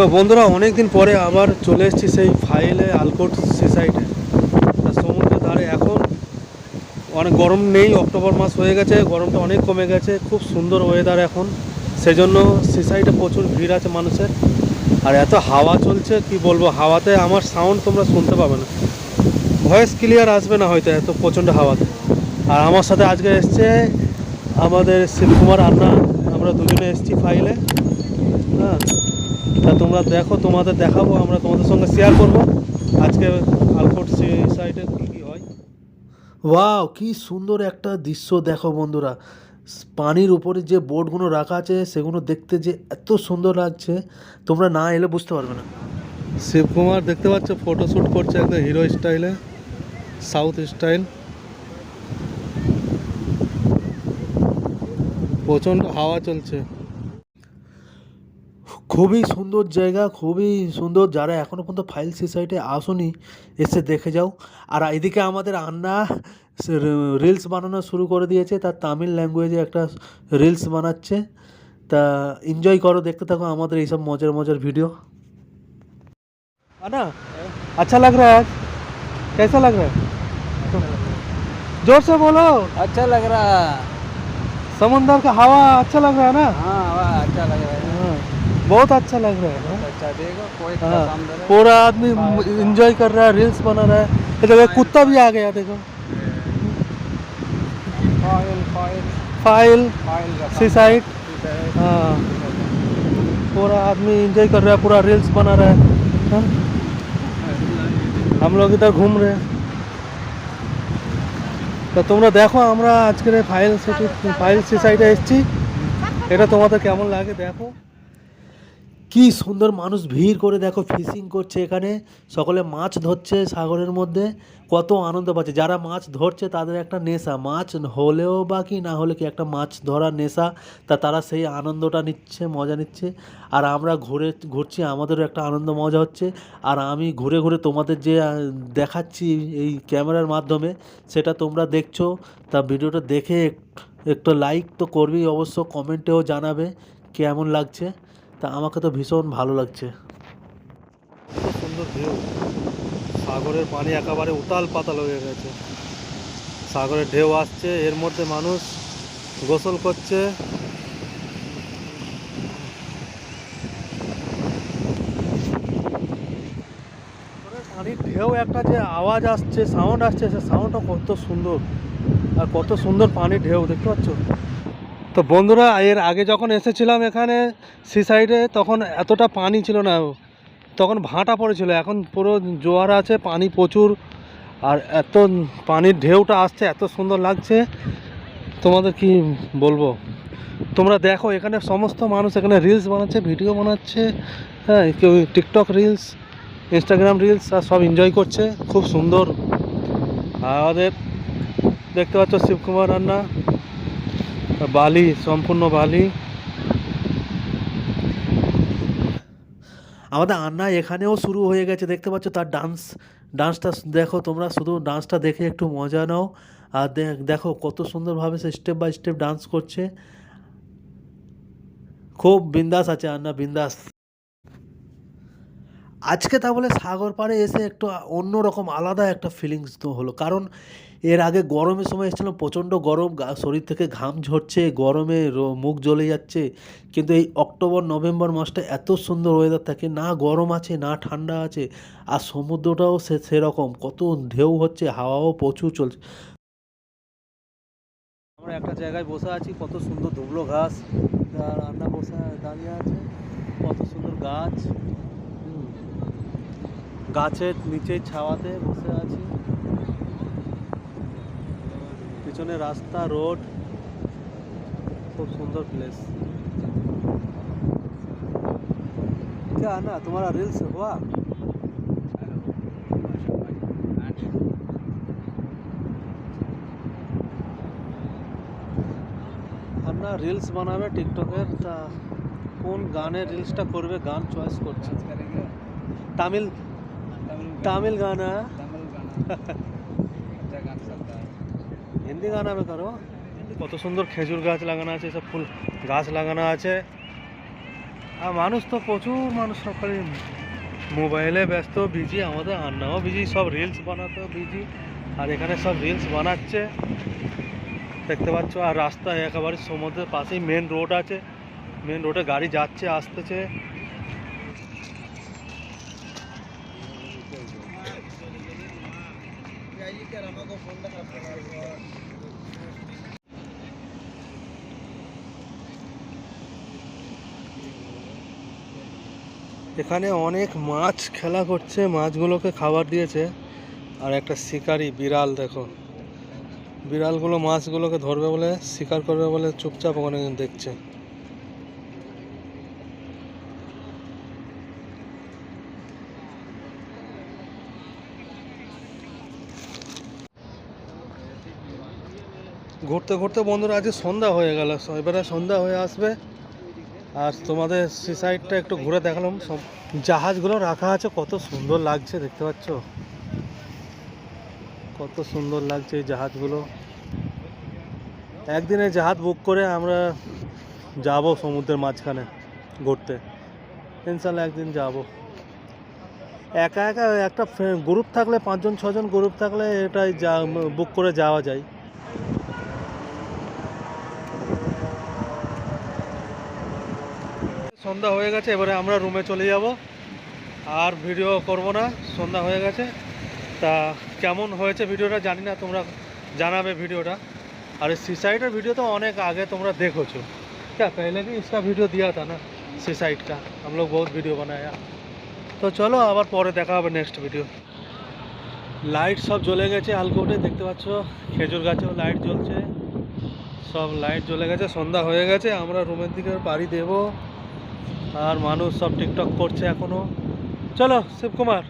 তো বন্ধুরা অনেক দিন পরে আবার চলে এসেছি সেই ফাইলে আলকোট সিসাইডে সমুদ্রের ধারে এখন অনেক গরম নেই, অক্টোবর মাস হয়ে গেছে, গরমটা অনেক কমে গেছে, খুব সুন্দর ওয়েদার এখন। সেজন্য সিসাইডে প্রচুর ভিড় আছে মানুষের। আর এত হাওয়া চলছে, কি বলব, হাওয়াতে আমার সাউন্ড তোমরা শুনতে পাবে না। ভয়েস ক্লিয়ার আসবে না হয়তো এত প্রচণ্ড হাওয়াতে। আর আমার সাথে আজকে এসছে আমাদের শিবকুমার আন্না। আমরা দুজনে এসছি ফাইলে। হ্যাঁ। তা তোমরা দেখো তোমাদের দেখাবো আমরা তোমাদের সঙ্গে শেয়ার করব। আজকে আলকোট সাইডে কী কী হয়। ওয়াও কি সুন্দর একটা দৃশ্য দেখো বন্ধুরা। পানির উপরে যে বোটগুলো রাখা আছে সেগুলো দেখতে যে এত সুন্দর লাগছে তোমরা না এলে বুঝতে পারবে না। শিবকুমার দেখতে পাচ্ছ ফটোশ্যুট করছে একদম হিরো স্টাইলে সাউথ স্টাইল প্রচণ্ড হাওয়া চলছে। খুবই সুন্দর জায়গা খুবই সুন্দর যারা এখনও পর্যন্ত ফাইল সোসাইটি আসুনি এসে দেখে যাও আর এদিকে আমাদের আন্না রিলস বানানো শুরু করে দিয়েছে তার তামিল ল্যাঙ্গুয়েজে একটা রিলস বানাচ্ছে তা এনজয় করো দেখতে থাকো আমাদের এইসব মজার মজার ভিডিও আনা अच्छा लग रहा है आज कैसा लग रहा है जोर से बोलो अच्छा लग रहा है समुंदर का हवा अच्छा लग रहा है ना हाँ वाह अच्छा लग रहा है हाँ, बहुत अच्छा लग रहा है हाँ। अच्छा देखो कोई हाँ, काम दे रहा है। पूरा आदमी एंजॉय कर रहा है रील्स बना रहा है ये देखो एक कुत्ता भी आ गया देखो फाइल फाइल फाइल फाइल का काम सीसाइड ठीक है। हाँ पूरा आदमी एंजॉय कर रहा है पूरा रील्स बना रहा है हाँ? हम लोग इधर घूम रहे हैं তো তোমরা দেখো আমরা আজকের এই ফাইল সিটি ফাইল সোসাইটি এসেছি এটা তোমাদের কেমন লাগে দেখো কি সুন্দর মানুষ ভিড় করে দেখো ফিশিং করছে এখানে। সকলে মাছ ধরছে সাগরের মধ্যে। কত আনন্দ পাচ্ছে। যারা মাছ ধরছে তাদের একটা নেশা। মাছ হলেও বা কি না হলে কি একটা মাছ ধরার নেশা। তা তারা সেই আনন্দটা নিচ্ছে, মজা নিচ্ছে। আর আমরা ঘুরে, ঘুরছি, আমাদেরও একটা আনন্দ, মজা হচ্ছে। আর আমি ঘুরে ঘুরে তোমাদের যে দেখাচ্ছি এই ক্যামেরার মাধ্যমে, সেটা তোমরা দেখছ। তা ভিডিওটা দেখে এক- একটু লাইক তো করবেই। অবশ্য কমেন্টেও জানাবে কেমন লাগছে। তা আমাকে তো ভীষণ ভালো লাগছে। সুন্দর ঢেউ। সাগরের পানি একেবারে উতাল পাতাল হয়ে গেছে। সাগরের ঢেউ আসছে, এর মধ্যে মানুষ গোসল করছে। পানির ঢেউ একটা যে আওয়াজ আসছে সাউন্ড আসছে, সে সাউন্ডটা কত সুন্দর। আর কত সুন্দর পানির ঢেউ, দেখতে পাচ্ছ? তো বন্ধুরা, এর আগে যখন এসেছিলাম এখানে সি সাইডে, তখন এতটা পানি ছিল না। তখন ভাঁটা পড়েছিল, এখন পুরো জোয়ার আছে, পানি প্রচুর, আর এত পানির ঢেউটা আসছে, এত সুন্দর লাগছে। তোমাদের কি বলব? তোমরা দেখো, এখানে সমস্ত মানুষ এখানে রিলস বানাচ্ছে ভিডিও বানাচ্ছে হ্যাঁ কেউ টিকটক রিলস ইনস্টাগ্রাম রিলস আর সব এনজয় করছে, খুব সুন্দর। আমাদের দেখতে পাচ্ছ শিবকুমার রান্না। বালি, সম্পূর্ণ বালি। আমাদের আন্না এখানেও শুরু হয়ে গেছে, দেখতে পাচ্ছ তার ডান্স ডান্সটা দেখো তোমরা, শুধু ডান্সটা দেখে একটু মজা নাও। আর দেখ- কত সুন্দরভাবে সে স্টেপ বাই স্টেপ ডান্স করছে। খুব বিন্দাস আছে আন্না, বিন্দাস। আজকে তাহলে সাগর পাড়ে এসে একটু অন্যরকম আলাদা একটা ফিলিংস তো হলো। কারণ এর আগে গরমের সময় এসেছিলাম, প্রচণ্ড গরম শরীর থেকে ঘাম ঝরছে, গরমে মুখ জ্বলে যাচ্ছে। কিন্তু এই অক্টোবর, নভেম্বর মাসটা এত সুন্দর ওয়েদার থাকে, না গরম আছে, না ঠান্ডা আছে, আর সমুদ্রটাও সে, সেরকম, কত ঢেউ হচ্ছে, হাওয়াও প্রচুর চলছে। আমরা একটা জায়গায় বসে আছি, কত সুন্দর ধুবলো ঘাস রান্না বসে, দাঁড়িয়ে আছে, কত সুন্দর গাছ। গাছের নিচে ছাওয়াতে বসে আছি পিছনে রাস্তা রোড খুব সুন্দর প্লেস क्या ना तुम्हारा रील्स हुआ আমরা রিলস বানাবে টিকটকের তা কোন গানের রিলসটা করবে গান চয়েস করছে करेंगे তামিল तमिल তামিল গানা तमिल गाना अच्छा गाना चलता है হিন্দি গানা মে করো কত সুন্দর খেজুর গাছ লাগানো আছে সব ফুল গাছ লাগানো আছে আর মানুষ তো প্রচুর মানুষ সকালে মোবাইলে ব্যস্ত বিজি আমাদের আন্নাও বিজি সব রিলস বানাতেও বিজি আর এখানে সব রিলস বানাচ্ছে দেখতে পাচ্ছ আর রাস্তা একেবারে সমুদ্রের পাশেই মেন রোড আছে মেন রোডে গাড়ি যাচ্ছে আসতেছে এখানে অনেক মাছ খেলা করছে, মাছগুলোকে খাবার দিয়েছে। আর একটা শিকারি, বিড়াল, দেখো। বিড়ালগুলো মাছগুলোকে ধরবে বলে, শিকার করবে বলে চুপচাপ ওখানে দেখছে। ঘুরতে ঘুরতে বন্ধুরা, আজকে সন্ধ্যা হয়ে গেল। এবারে সন্ধ্যা হয়ে আসবে। আর তোমাদের সি সাইডটা একটু ঘুরে দেখালাম। সব জাহাজগুলো রাখা আছে, কত সুন্দর লাগছে, দেখতে পাচ্ছ? কত সুন্দর লাগছে এই জাহাজগুলো। একদিনে জাহাজ বুক করে আমরা যাব সমুদ্রের মাঝখানে ঘুরতে। ইনশাল্লাহ একদিন যাব। একা একা একটা গ্রুপ থাকলে পাঁচজন, ছজন গ্রুপ থাকলে এটাই যা বুক করে যাওয়া যায়। সন্ধ্যা হয়ে গেছে এবারে আমরা রুমে চলে যাব আর ভিডিও করব না সন্ধ্যা হয়ে গেছে তা কেমন হয়েছে ভিডিওটা জানি না তোমরা জানাবে ভিডিওটা और इस सुसाइड का वीडियो तो अनेक आगे तुमरा देखो छो क्या पहले भी इसका वीडियो दिया था ना सुसाइड का हम लोग बहुत वीडियो बनाया তো চলো আবার পরে দেখা হবে নেক্সট ভিডিও লাইট সব জ্বলে গেছে আলকোটে দেখতে পাচ্ছ খেজুর গাছেও লাইট জ্বলছে সব লাইট জ্বলে গেছে সন্ধ্যা হয়ে গেছে আমরা রুমের দিকে পাড়ি দেব আর মানুষ সব টিকটক করছে এখনও চলো শিবকুমার।